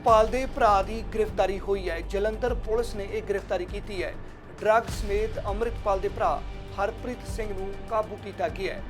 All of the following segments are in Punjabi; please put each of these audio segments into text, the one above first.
ਅੰਮ੍ਰਿਤਪਾਲ ਦੇ ਭਰਾ ਦੀ ਗ੍ਰਿਫਤਾਰੀ ਹੋਈ ਹੈ। ਜਲੰਧਰ ਪੁਲਿਸ ਨੇ ਇਹ ਗ੍ਰਿਫਤਾਰੀ ਕੀਤੀ ਹੈ। ਡਰੱਗ ਸਮੇਤ ਅੰਮ੍ਰਿਤਪਾਲ ਦੇ ਭਰਾ ਹਰਪ੍ਰੀਤ ਸਿੰਘ ਨੂੰ ਕਾਬੂ ਕੀਤਾ ਗਿਆ ਹੈ।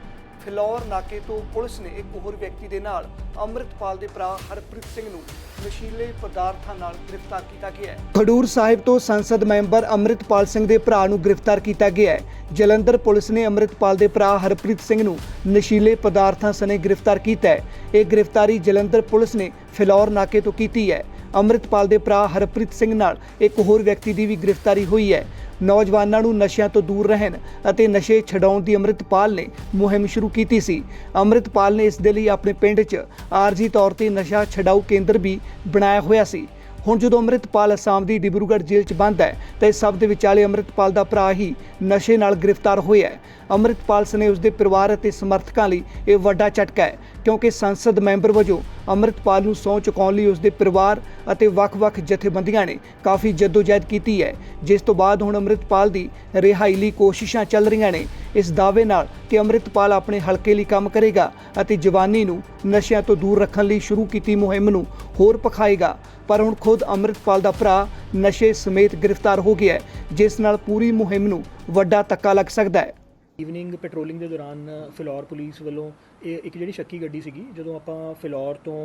ਫਿਲੌਰ ਨਾਕੇ ਤੋਂ ਪੁਲਿਸ ਨੇ ਇੱਕ ਹੋਰ ਵਿਅਕਤੀ ਦੇ ਨਾਲ ਅੰਮ੍ਰਿਤਪਾਲ ਦੇ ਭਰਾ ਹਰਪ੍ਰੀਤ ਸਿੰਘ ਨੂੰ ਨਸ਼ੀਲੇ ਪਦਾਰਥਾਂ ਨਾਲ ਗ੍ਰਿਫਤਾਰ ਕੀਤਾ ਗਿਆ ਹੈ। ਖਡੂਰ ਸਾਹਿਬ ਤੋਂ ਸੰਸਦ ਮੈਂਬਰ ਅੰਮ੍ਰਿਤਪਾਲ ਸਿੰਘ ਦੇ ਭਰਾ ਨੂੰ ਗ੍ਰਿਫਤਾਰ ਕੀਤਾ ਗਿਆ ਹੈ। ਜਲੰਧਰ ਪੁਲਿਸ ਨੇ ਅੰਮ੍ਰਿਤਪਾਲ ਦੇ ਭਰਾ ਹਰਪ੍ਰੀਤ ਸਿੰਘ ਨੂੰ ਨਸ਼ੀਲੇ ਪਦਾਰਥਾਂ ਸਣੇ ਗ੍ਰਿਫਤਾਰ ਕੀਤਾ ਹੈ। ਇਹ ਗ੍ਰਿਫਤਾਰੀ ਜਲੰਧਰ ਪੁਲਿਸ ਨੇ ਫਿਲੌਰ ਨਾਕੇ ਤੋਂ ਕੀਤੀ ਹੈ। ਅੰਮ੍ਰਿਤਪਾਲ ਦੇ ਭਰਾ ਹਰਪ੍ਰੀਤ ਸਿੰਘ ਨਾਲ ਇੱਕ ਹੋਰ ਵਿਅਕਤੀ ਦੀ ਵੀ ਗ੍ਰਿਫਤਾਰੀ ਹੋਈ ਹੈ। ਨੌਜਵਾਨਾਂ ਨੂੰ ਨਸ਼ਿਆਂ ਤੋਂ ਦੂਰ ਰਹਿਣ ਅਤੇ ਨਸ਼ੇ ਛਡਾਉਣ ਦੀ ਅੰਮ੍ਰਿਤਪਾਲ ਨੇ ਮੁਹਿੰਮ ਸ਼ੁਰੂ ਕੀਤੀ ਸੀ। ਅੰਮ੍ਰਿਤਪਾਲ ਨੇ ਇਸ ਦੇ ਲਈ ਆਪਣੇ ਪਿੰਡ 'ਚ ਆਰਜੀ ਤੌਰ ਤੇ ਨਸ਼ਾ ਛਡਾਊ ਕੇਂਦਰ ਵੀ ਬਣਾਇਆ ਹੋਇਆ ਸੀ। ਹੁਣ ਜਦੋਂ ਅੰਮ੍ਰਿਤਪਾਲ ਅਸਾਮ ਦੀ ਡਿਬਰੂਗੜ੍ਹ ਜੇਲ੍ਹ 'ਚ ਬੰਦ ਹੈ, ਤਾਂ ਇਸ ਸਭ ਦੇ ਵਿਚਾਲੇ ਅੰਮ੍ਰਿਤਪਾਲ ਦਾ ਭਰਾ ਹੀ ਨਸ਼ੇ ਨਾਲ ਗ੍ਰਿਫਤਾਰ ਹੋਇਆ ਹੈ। ਅੰਮ੍ਰਿਤਪਾਲ ਸਨੇ ਉਸ ਦੇ ਪਰਿਵਾਰ ਅਤੇ ਸਮਰਥਕਾਂ ਲਈ ਇਹ ਵੱਡਾ ਝਟਕਾ ਹੈ, ਕਿਉਂਕਿ ਸੰਸਦ ਮੈਂਬਰ ਵਜੋਂ ਅੰਮ੍ਰਿਤਪਾਲ ਨੂੰ ਸਹੁੰ ਚੁਕਾਉਣ ਲਈ ਉਸ ਦੇ ਪਰਿਵਾਰ ਅਤੇ ਵੱਖ-ਵੱਖ ਜਥੇਬੰਦੀਆਂ ਨੇ ਕਾਫੀ ਜਦੋਜਹਿਦ ਕੀਤੀ ਹੈ, ਜਿਸ ਤੋਂ ਬਾਅਦ ਹੁਣ ਅੰਮ੍ਰਿਤਪਾਲ ਦੀ ਰਿਹਾਈ ਲਈ ਕੋਸ਼ਿਸ਼ਾਂ ਚੱਲ ਰਹੀਆਂ ਨੇ। ਇਸ ਦਾਅਵੇ ਨਾਲ ਕਿ ਅੰਮ੍ਰਿਤਪਾਲ ਆਪਣੇ ਹਲਕੇ ਲਈ ਕੰਮ ਕਰੇਗਾ ਅਤੇ ਜਵਾਨੀ ਨੂੰ ਨਸ਼ਿਆਂ ਤੋਂ ਦੂਰ ਰੱਖਣ ਲਈ ਸ਼ੁਰੂ ਕੀਤੀ ਮੁਹਿੰਮ ਨੂੰ ਹੋਰ ਪਖਾਏਗਾ, ਪਰ ਹੁਣ ਖੁਦ ਅੰਮ੍ਰਿਤਪਾਲ ਦਾ ਭਰਾ ਨਸ਼ੇ ਸਮੇਤ ਗ੍ਰਿਫਤਾਰ ਹੋ ਗਿਆ ਹੈ ਜਿਸ ਨਾਲ ਪੂਰੀ ਮੁਹਿੰਮ ਨੂੰ ਵੱਡਾ ਧੱਕਾ ਲੱਗ ਸਕਦਾ ਹੈ। ਈਵਨਿੰਗ ਪੈਟਰੋਲਿੰਗ ਦੇ ਦੌਰਾਨ ਫਿਲੌਰ ਪੁਲਿਸ ਵੱਲੋਂ ਇਹ ਇੱਕ ਜਿਹੜੀ ਸ਼ੱਕੀ ਗੱਡੀ ਸੀਗੀ ਜਦੋਂ ਆਪਾਂ ਫਿਲੌਰ ਤੋਂ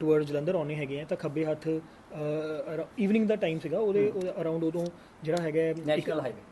ਟੁਵਰਡ ਜਲੰਧਰ ਆਉਣੇ ਹੈਗੇ ਆ ਤਾਂ ਖੱਬੇ ਹੱਥ ਈਵਨਿੰਗ ਦਾ ਟਾਈਮ ਸੀਗਾ ਉਹਦੇ ਅਰਾਊਂਡ ਉਦੋਂ ਜਿਹੜਾ ਹੈਗਾ ਨੈਸ਼ਨਲ ਹਾਈਵੇ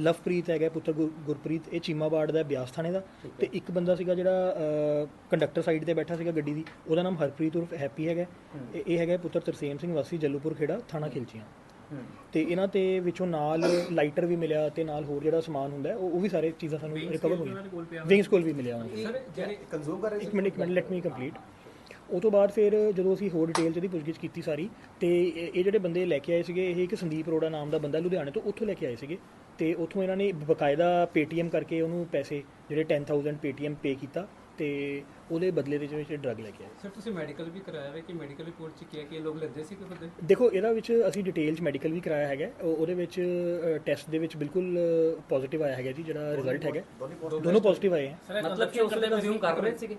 ਲਵਪ੍ਰੀਤ ਹੈਗਾ ਪੁੱਤਰ ਗੁਰ- ਗੁਰਪ੍ਰੀਤ ਇਹ ਚੀਮਾਬਾੜ ਦਾ ਹੈ, ਬਿਆਸ ਥਾਣੇ ਦਾ। ਤੇ ਇੱਕ ਬੰਦਾ ਸੀਗਾ ਜਿਹੜਾ ਕੰਡਕਟਰ ਸਾਈਡ ਤੇ ਬੈਠਾ ਸੀਗਾ ਗੱਡੀ ਦੀ ਉਹਦਾ ਨਾਮ ਹਰਪ੍ਰੀਤ ਉਰਫ ਹੈਪੀ ਹੈਗਾ ਇਹ ਇਹ ਹੈਗਾ ਪੁੱਤਰ ਤਰਸੇਮ ਸਿੰਘ ਵਾਸੀ ਜੱਲੂਪੁਰ ਖੇੜਾ ਥਾਣਾ ਖਿਲਚੀਆਂ। ਤੇ ਇਹਨਾਂ ਤੇ ਵਿੱਚੋਂ ਨਾਲ ਲਾਈਟਰ ਵੀ ਮਿਲਿਆ ਤੇ ਨਾਲ ਹੋਰ ਜਿਹੜਾ ਸਮਾਨ ਹੁੰਦਾ ਹੈ, ਉਹ ਉਹ ਵੀ ਸਾਰੇ ਚੀਜ਼ਾਂ ਸਾਨੂੰ ਰਿਕਵਰ ਹੋਈਆਂ ਵਿੰਗਸ ਕੋਲ ਵੀ ਮਿਲਿਆ ਉਹਨਾਂ ਸਰ ਜਿਹੜੇ ਕੰਜ਼ੂਮ ਕਰ ਇੱਕ ਮਿੰਟ ਇੱਕ ਮਿੰਟ ਲੈਟ ਮੀ ਕੰਪਲੀਟ ਉਹ ਤੋਂ ਬਾਅਦ ਫਿਰ ਜਦੋਂ ਅਸੀਂ ਹੋਰ ਡਿਟੇਲ ਚ ਇਹਦੀ ਪੁੱਛਗਿੱਛ ਕੀਤੀ ਸਾਰੀ ਤੇ ਇਹ ਇਹ ਜਿਹੜੇ ਬੰਦੇ ਲੈ ਕੇ ਆਏ ਸੀਗੇ ਇਹ ਇੱਕ ਸੰਦੀਪ ਅਰੋੜਾ ਨਾਮ ਦਾ ਬੰਦਾ ਲੁਧਿਆਣੇ ਤੋਂ ਉੱਥੋਂ ਲੈ ਕੇ ਆਏ ਸੀਗੇ। ਤੇ ਉੱਥੋਂ ਇਹਨਾਂ ਨੇ ਬਕਾਇਦਾ ਪੇਟੀਐਮ ਕਰਕੇ ਉਹਨੂੰ ਪੈਸੇ ਜਿਹੜੇ 10000 ਪੇਟੀਐਮ ਪੇ ਕੀਤਾ ਤੇ ਉਹਦੇ ਬਦਲੇ ਦੇ ਵਿੱਚ ਡਰੱਗ ਲੈ ਕੇ ਆਏ। ਸਰ ਤੁਸੀਂ ਮੈਡੀਕਲ ਵੀ ਕਰਾਇਆ ਹੈ ਕਿ ਮੈਡੀਕਲ ਰਿਪੋਰਟ ਚ ਕੀ ਹੈ ਕਿ ਇਹ ਲੋਕ ਲੈਂਦੇ ਸੀ ਕਿ ਬੰਦੇ? ਦੇਖੋ ਇਹਦਾ ਵਿੱਚ ਅਸੀਂ ਡਿਟੇਲ ਚ ਮੈਡੀਕਲ ਵੀ ਕਰਾਇਆ ਹੈਗਾ। ਉਹ- ਉਹਦੇ ਵਿੱਚ ਟੈਸਟ ਦੇ ਵਿੱਚ ਬਿਲਕੁਲ ਪੋਜ਼ਿਟਿਵ ਆਇਆ ਹੈਗਾ ਜੀ ਜਿਹੜਾ ਰਿਜ਼ਲਟ ਹੈਗਾ। ਦੋਨੋਂ ਪੋਜ਼ਿਟਿਵ ਆਏ ਹੈ ਮਤਲਬ ਕਿ ਉਸ ਵੇਲੇ ਕੰਜ਼ੂਮ ਕਰ ਰਹੇ ਸੀਗੇ।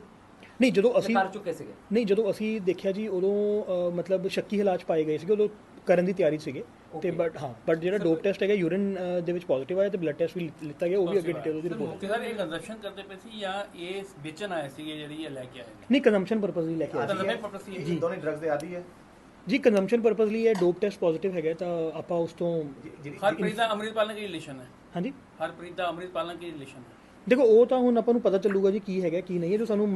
ਨਹੀਂ ਜਦੋਂ ਅਸੀਂ ਕਰ ਚੁੱਕੇ ਸੀਗੇ। ਨਹੀਂ ਜਦੋਂ ਅਸੀਂ ਦੇਖਿਆ ਜੀ ਉਦੋਂ ਅ, ਮਤਲਬ ਸ਼ੱਕੀ ਹਾਲਾਤ 'ਚ ਪਾਏ ਗਏ ਸੀਗੇ ਉਦੋਂ ਕਰਨ ਦੀ ਤਿਆਰੀ 'ਚ ਸੀਗੇ। ਤੇ ਬਟ ਹਾਂ ਬਟ ਜਿਹੜਾ ਡੋਪ ਟੈਸਟ ਹੈਗਾ ਯੂਰਿਨ ਦੇ ਵਿੱਚ ਪੋਜ਼ਿਟਿਵ ਆਇਆ ਤੇ ਬਲੱਡ ਟੈਸਟ ਵੀ ਲਿੱਤਾ ਗਿਆ ਉਹ ਵੀ ਅੱਗੇ ਡਿਟੇਲ ਉਹਦੀ ਰਿਪੋਰਟ ਮੌਕੇ ਦਾ ਇਹ ਕੰਜ਼ੰਪਸ਼ਨ ਕਰਦੇ ਪਏ ਸੀ ਜਾਂ ਇਹ ਵੇਚਣ ਆਏ ਸੀਗੇ ਜਿਹੜੀ ਇਹ ਲੈ ਕੇ ਆਏ ਨੇ? ਨਹੀਂ ਕੰਜ਼ੰਪਸ਼ਨ ਪਰਪਸ ਲਈ ਲੈ ਕੇ ਆਏ ਤਾਂ ਲੰਮੇ ਪਰਪਸ ਸੀ ਜੀ। ਦੋਨੇ ਡਰੱਗਸ ਦੇ ਆਦੀ ਹੈ? ਜੀ ਕੰਜ਼ੰਪਸ਼ਨ ਪਰਪਸ ਲਈ ਇਹ ਡੋਪ ਟੈਸਟ ਪੋਜ਼ਿਟਿਵ ਹੈਗਾ ਤਾਂ ਆਪਾਂ ਉਸ ਤੋਂ ਹਰਪ੍ਰੀਤ ਦਾ ਅੰਮ੍ਰਿਤਪਾਲ ਨਾਲ ਕੀ ਰਿਲੇਸ਼ਨ ਹੈ? ਹਾਂਜੀ? ਹਰਪ੍ਰੀਤ ਦਾ ਅੰਮ੍ਰਿਤਪਾਲ ਨਾਲ ਕੀ ਰਿਲੇਸ਼ਨ ਹੈ? ਦੇਖੋ ਉਹ ਤਾਂ ਹੁਣ ਆਪਾਂ ਨੂੰ ਪਤਾ ਚੱਲੂਗਾ ਜੀ ਕੀ ਹੈਗਾ ਕੀ ਨਹੀਂ ਹੈ ਜੋ ਸਾਨੂੰ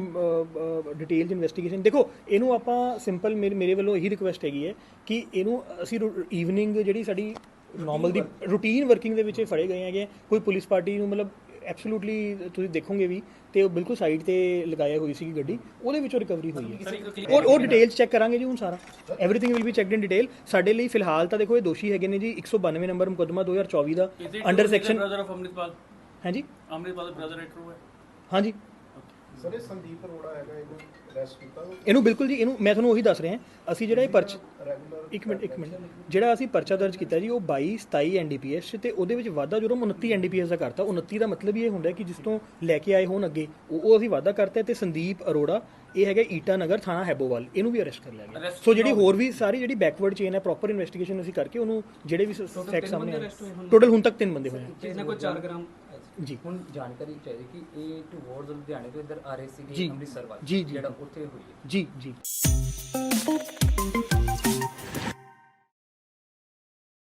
ਡਿਟੇਲ ਚ ਇਨਵੈਸਟੀਗੇਸ਼ਨ ਦੇਖੋ ਇਹਨੂੰ ਆਪਾਂ ਸਿੰਪਲ ਮੇਰੇ ਵੱਲੋਂ ਇਹੀ ਰਿਕੁਐਸਟ ਹੈਗੀ ਹੈ ਕਿ ਇਹਨੂੰ ਅਸੀਂ ਈਵਨਿੰਗ ਜਿਹੜੀ ਸਾਡੀ ਨਾਰਮਲ ਦੀ ਰੂਟੀਨ ਵਰਕਿੰਗ ਦੇ ਵਿੱਚ ਫੜੇ ਗਏ ਹੈਗੇ ਕੋਈ ਪੁਲਿਸ ਪਾਰਟੀ ਨੂੰ ਮਤਲਬ ਐਬਸੋਲੂਟਲੀ ਤੁਸੀਂ ਦੇਖੋਗੇ ਵੀ ਤੇ ਉਹ ਬਿਲਕੁਲ ਸਾਈਡ ਤੇ ਲਗਾਇਆ ਹੋਈ ਸੀ ਗੱਡੀ ਉਹਦੇ ਵਿੱਚੋਂ ਰਿਕਵਰੀ ਹੋਈ ਹੈ। ਔਰ ਉਹ ਡਿਟੇਲਸ ਚੈੱਕ ਕਰਾਂਗੇ ਜੀ ਹੁਣ ਸਾਰਾ। Everything will be checked in detail ਸਾਡੇ ਲਈ ਫਿਲਹਾਲ ਤਾਂ ਦੇਖੋ ਇਹ ਦੋਸ਼ੀ ਹੈਗੇ ਨੇ ਜੀ 192 ਨੰਬਰ ਮੁਕੱਦਮਾ 2024 ਦਾ under section brother of Amritpal? ਹਾਂਜੀ? ਅੰਮ੍ਰਿਤਪਾਲ ਬ੍ਰਦਰ ਹੈ ਟਰੂ ਹੈ ਹਾਂਜੀ। ਸਰ ਇਹ ਸੰਦੀਪ ਅਰੋੜਾ ਹੈਗਾ ਇਹਨੂੰ ਅਰੈਸਟ ਕੀਤਾ ਇਹਨੂੰ ਬਿਲਕੁਲ ਜੀ ਇਹਨੂੰ ਮੈਂ ਤੁਹਾਨੂੰ ਉਹੀ ਦੱਸ ਰਿਹਾ ਅਸੀਂ ਜਿਹੜਾ ਇਹ ਪਰਚ ਰੈਗੂਲਰ ਇੱਕ ਮਿੰਟ ਇੱਕ ਮਿੰਟ। ਜਿਹੜਾ ਅਸੀਂ ਪਰਚਾ ਦਰਜ ਕੀਤਾ ਜੀ ਉਹ 22 27 ਐਨਡੀਪੀਐਸ ਤੇ ਉਹਦੇ ਵਿੱਚ ਵਾਧਾ ਜੁਰਮ 29 ਐਨਡੀਪੀਐਸ ਦਾ ਕਰਤਾ 29 ਦਾ ਮਤਲਬ ਇਹ ਹੁੰਦਾ ਕਿ ਜਿਸ ਤੋਂ ਲੈ ਕੇ ਆਏ ਹੋਣ ਅੱਗੇ ਉਹ ਉਹ ਅਸੀਂ ਵਾਧਾ ਕਰਤਾ ਤੇ ਸੰਦੀਪ ਅਰੋੜਾ ਇਹ ਹੈਗਾ ਈਟਾ ਨਗਰ ਥਾਣਾ ਹੈਬੋਵਾਲ ਇਹਨੂੰ ਵੀ ਅਰੈਸਟ ਕਰ ਲਿਆ ਗਿਆ। ਸੋ ਜਿਹੜੀ ਹੋਰ ਵੀ ਸਾਰੀ ਜਿਹੜੀ ਬੈਕਵਰਡ ਚੇਨ ਹੈ ਪ੍ਰੋਪਰ ਇਨਵੈਸਟੀਗੇਸ਼ਨ ਅਸੀਂ ਕਰਕੇ ਉਹਨੂੰ ਜਿਹੜੇ ਵੀ ਫੈਕਟ ਸਾਹਮਣੇ ਟੋਟਲ ਹੁਣ। ਤੱਕ ਤਿੰਨ ਬੰਦੇ ਹੋਏ। ਜਿਹਨੇ ਕੋਈ 4 ਗ੍ਰਾਮ ਜੀ ਹੁਣ ਜਾਣਕਾਰੀ ਚਾਹੀਦੀ ਕਿ ਇਹ ਟੂਵਰਡਸ ਲੁਧਿਆਣੇ ਤੋਂ ਇੱਧਰ ਆ ਰਹੇ। ਸੀਗੇ ਅੰਮ੍ਰਿਤਸਰ ਵੱਲ ਜੀ, ਜੀ। ਜਿਹੜਾ ਉੱਥੇ ਹੋਈ ਹੈ ਜੀ ਜੀ